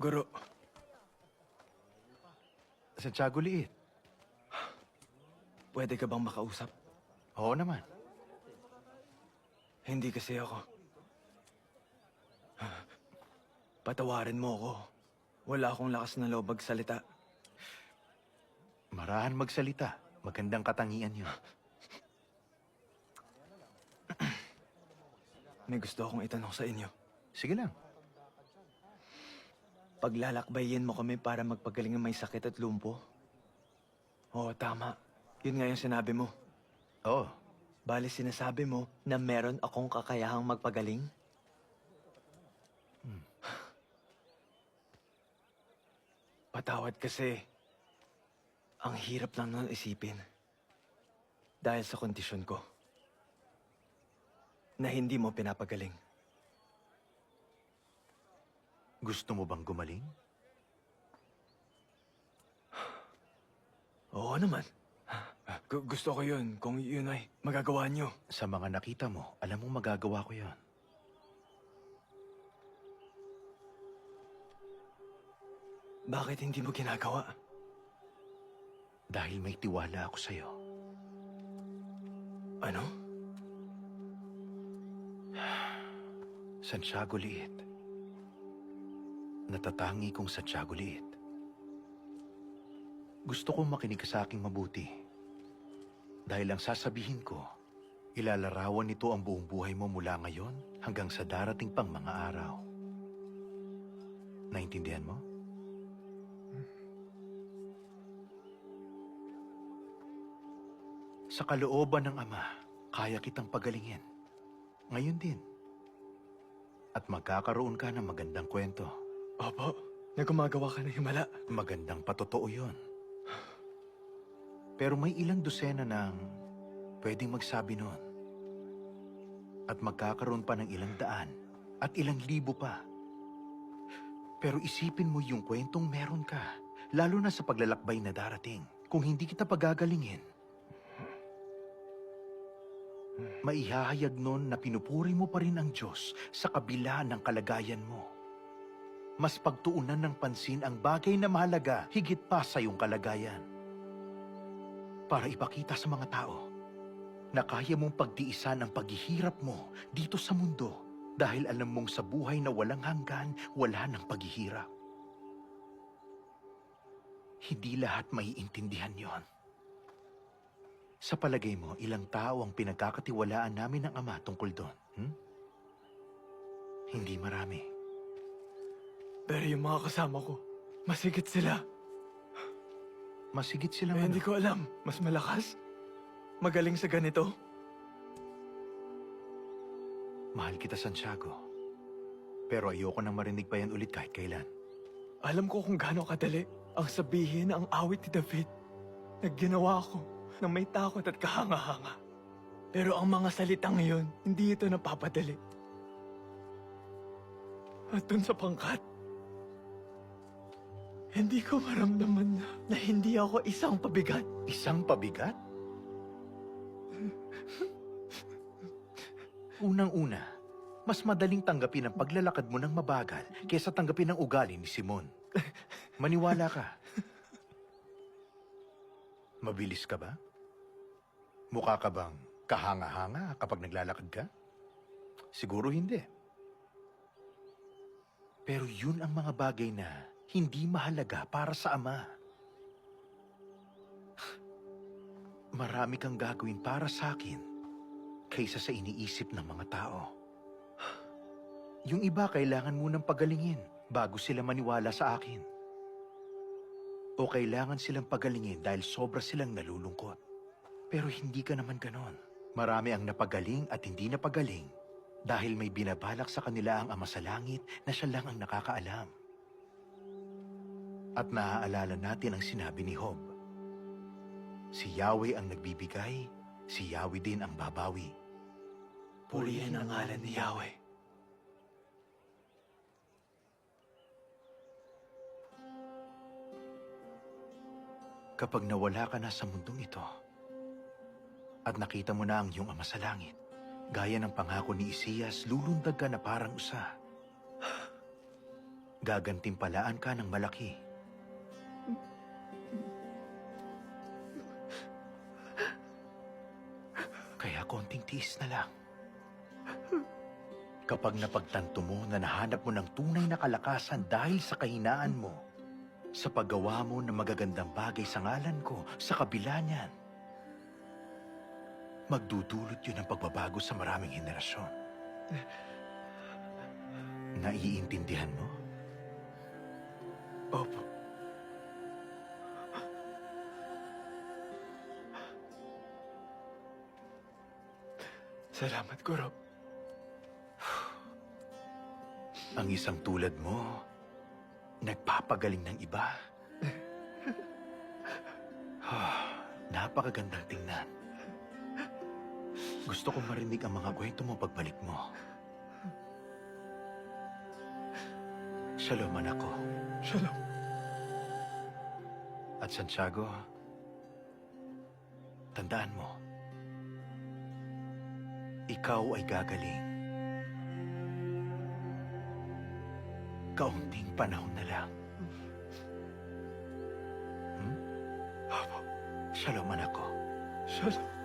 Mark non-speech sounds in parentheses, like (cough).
Guro, Santiago Liit. pwede ka bang makausap? Oo naman. Hindi kasi ako. Patawarin mo ako. Wala akong lakas na loob magsalita. Marahan magsalita. Magandang katangian yun. May gusto akong itanong sa inyo. Sige lang. Paglalakbayin mo kami para magpagaling ng may sakit at lumpo? Oo, tama. Yun nga yung sinabi mo. Oo. Bali sinasabi mo na meron akong kakayahang magpagaling? (sighs) Patawad kasi. Ang hirap lang nun isipin. Dahil sa kondisyon ko. Na hindi mo pinapagaling. Gusto mo bang gumaling? Oo naman. Gu- gusto ko yun kung yun ay magagawa niyo. Sa mga nakita mo, alam mong magagawa ko yon. Bakit hindi mo ginagawa? Dahil may tiwala ako sa'yo. Ano? (sighs) Santiago Liit. Natatangi kong Santiago Liit. Gusto kong makinig sa aking mabuti. Dahil ang sasabihin ko, ilalarawan nito ang buong buhay mo mula ngayon hanggang sa darating pang mga araw. Naintindihan mo? Sa kalooban ng Ama, kaya kitang pagalingin. Ngayon din. At magkakaroon ka ng magandang kwento. Opo, na gumagawa ka ng himala. Magandang patotoo yon. Pero may ilang dosena ng pwedeng magsabi noon. At magkakaroon pa ng ilang daan at ilang libo pa. Pero isipin mo yung kwentong meron ka, lalo na sa paglalakbay na darating. Kung hindi kita pagagalingin, maihahayag nun na pinupuri mo pa rin ang Diyos sa kabila ng kalagayan mo. Mas pagtuunan ng pansin ang bagay na mahalaga higit pa sa iyong kalagayan. Para ipakita sa mga tao na kaya mong pagtiisan ang paghihirap mo dito sa mundo dahil alam mong sa buhay na walang hanggan, wala ng paghihirap. Hindi lahat maiintindihan yon. Sa palagay mo, ilang tao ang pinagkakatiwalaan namin ng Ama tungkol doon? Hmm? Hindi marami. Pero yung mga kasama ko, masigit sila. Masigit silang Eh, hindi ko alam. Mas malakas? Magaling sa ganito? Mahal kita, Santiago. Pero ayoko nang marinig pa yan ulit kahit kailan. Alam ko kung gaano kadali ang sabihin na ang awit ni David na ginawa ko na may takot at kahanga-hanga. Pero ang mga salitang iyon, hindi ito napapadali. At dun sa pangkat, hindi ko maramdaman na, na hindi ako isang pabigat. Isang pabigat? Unang-una, mas madaling tanggapin ang paglalakad mo ng mabagal kaysa tanggapin ang ugali ni Simon. Maniwala ka. Mabilis ka ba? Mukha ka bang kahanga-hanga kapag naglalakad ka? Siguro hindi. Pero yun ang mga bagay na hindi mahalaga para sa Ama. Marami kang gagawin para sa akin kaysa sa iniisip ng mga tao. Yung iba kailangan munang pagalingin bago sila maniwala sa akin. O kailangan silang pagalingin dahil sobra silang nalulungkot. Pero hindi ka naman ganon. Marami ang napagaling at hindi napagaling dahil may binabalak sa kanila ang Ama sa Langit na siya lang ang nakakaalam. At naaalala natin ang sinabi ni Job. Si Yahweh ang nagbibigay, si Yahweh din ang babawi. Purihin ang ngalan ni Yahweh. Kapag nawala ka na sa mundong ito, at nakita mo na ang iyong ama sa langit, gaya ng pangako ni Isiyas, lulundag ka na parang usa. gagantimpalaan ka ng malaki. Konting tiis na lang. Kapag napagtanto mo na nahanap mo ng tunay na kalakasan dahil sa kahinaan mo, sa paggawa mo ng magagandang bagay sa ngalan ko, sa kabila niyan, magdudulot yun ng pagbabago sa maraming henerasyon. Naiintindihan mo? Salamat, Guro. Ang isang tulad mo, nagpapagaling ng iba. Ah, Napakagandang tingnan. Gusto kong marinig ang mga kwento mo pagbalik mo. Shalom, anak ko. Shalom. At Santiago, tandaan mo, ikaw ay gagaling. Kaunting panahon na lang. Hmm? Shalom, anak ko. Shalom.